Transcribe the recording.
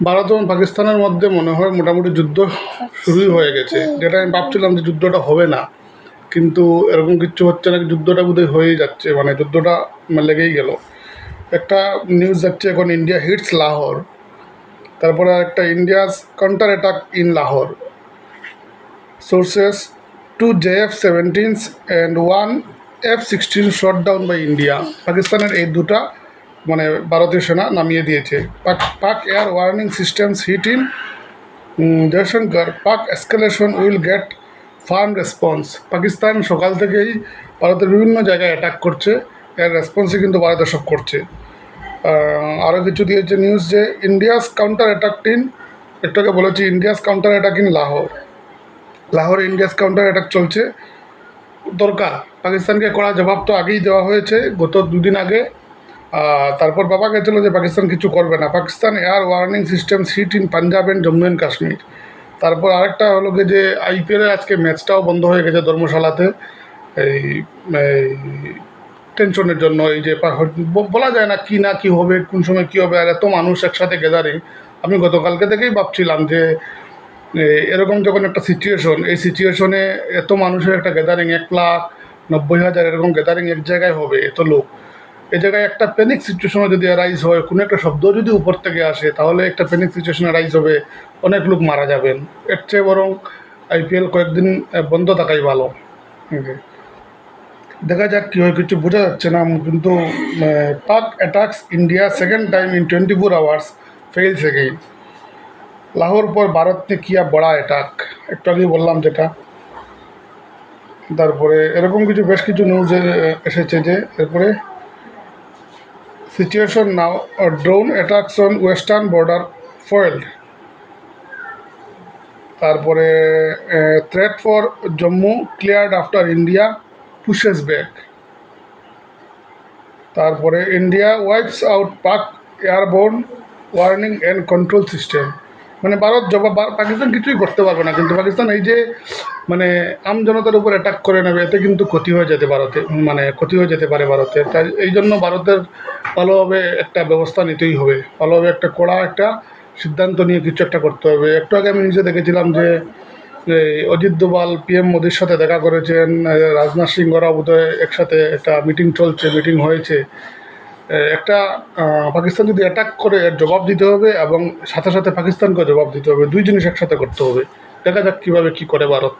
ভারত এবং পাকিস্তানের মধ্যে মনে হয় মোটামুটি যুদ্ধ শুরুই হয়ে গেছে। যেটা আমি ভাবছিলাম যে যুদ্ধটা হবে না, কিন্তু এরকম কিচ্ছু হচ্ছে না যুদ্ধটা বোধহয় হয়েই যাচ্ছে মানে যুদ্ধটা লেগেই গেল। একটা নিউজ যাচ্ছে এখন ইন্ডিয়া হিটস লাহোর তারপরে একটা India's counter attack in Lahore sources two J F seventeens and one F sixteen shot down by India পাকিস্তানের এই দুটা মানে ভারতীয় সেনা নামিয়ে দিয়েছে। Pak Pak air warning systems hit in Jaishankar. Pak escalation will get firm response Pakistan সকাল থেকেই ভারতের বিভিন্ন জায়গায় অ্যাটাক করছে। এর রেসপন্সই কিন্তু ভারত সব করছে। আরও কিছু দিয়েছে নিউজ যে ইন্ডিয়াস কাউন্টার অ্যাটাক ইন আগে বলেছি India's counter attack in Lahore লাহোরে ইন্ডিয়াস কাউন্টার অ্যাটাক চলছে। দরকার। পাকিস্তানকে কড়া জবাব তো আগেই দেওয়া হয়েছে। গত দুদিন আগে তারপর বাবা গেছিল যে পাকিস্তান কিছু করবে না। Pakistan air warning system hit in Punjab and Jammu and Kashmir তারপর আরেকটা হলো কি যে আইপিএলের আজকে ম্যাচটাও বন্ধ হয়ে গেছে ধর্মশালাতে। এই টেনশনের জন্য এই যে বলা যায় না কি না কি হবে, কোন সময় কি হবে, আর এত মানুষ একসাথে গ্যাদারিং আমি গতকালকে থেকেই ভাবছিলাম যে এরকম যখন একটা সিচুয়েশন এই সিচুয়েশনে এত মানুষের একটা গ্যাদারিং এক লাখ নব্বই হাজার এরকম গ্যাদারিং এক জায়গায় হবে, এত লোক। এই জায়গায় একটা প্যানিক সিচুয়েশনও যদি রাইজ হয়, কোনো একটা শব্দ যদি উপর থেকে আসে, তাহলে একটা প্যানিক সিচুয়েশন রাইজ হবে, অনেক লোক মারা যাবেন। এর চেয়ে বরং আইপিএল কয়েকদিন বন্ধ থাকাই ভালো। দেখা যাক কী হয়, কিছু বোঝা যাচ্ছে না কিন্তু Pak attacks India second time in twenty four hours fails again Lahore পর ভারত নে কিয়া বড়া অ্যাটাক একটু আগেই বললাম যেটা। তারপরে এরকম কিছু, বেশ কিছু নিউজ এসেছে যে, এরপরে situation now drone attacks on western border foiled তারপরে threat for Jammu cleared after India pushes back তারপরে India wipes out Pak airborne warning and control system মানে ভারত জবাব পাকিস্তান কিছুই করতে পারবে না, কিন্তু পাকিস্তান এই যে মানে আম জনতার উপর অ্যাটাক করে নেবে, এতে কিন্তু ক্ষতি হয়ে যেতে ভারতে মানে ক্ষতি হয়ে যেতে পারে ভারতে। তাই এই জন্য ভারতের ভালোভাবে একটা ব্যবস্থা নিতেই হবে। ভালোভাবে একটা কড়া একটা সিদ্ধান্ত নিয়ে কিছু একটা করতে হবে। একটু আগে আমি নিজে দেখেছিলাম যে অজিত দোভাল পিএম মোদির সাথে দেখা করেছেন, রাজনাথ সিংহরা বোধহয় একসাথে একটা মিটিং চলছে মিটিং হয়েছে। একটা পাকিস্তান যদি অ্যাটাক করে জবাব দিতে হবে এবং সাথে সাথে পাকিস্তানকে জবাব দিতে হবে। দুই জিনিস একসাথে করতে হবে। দেখা যাক কীভাবে কী করে ভারত।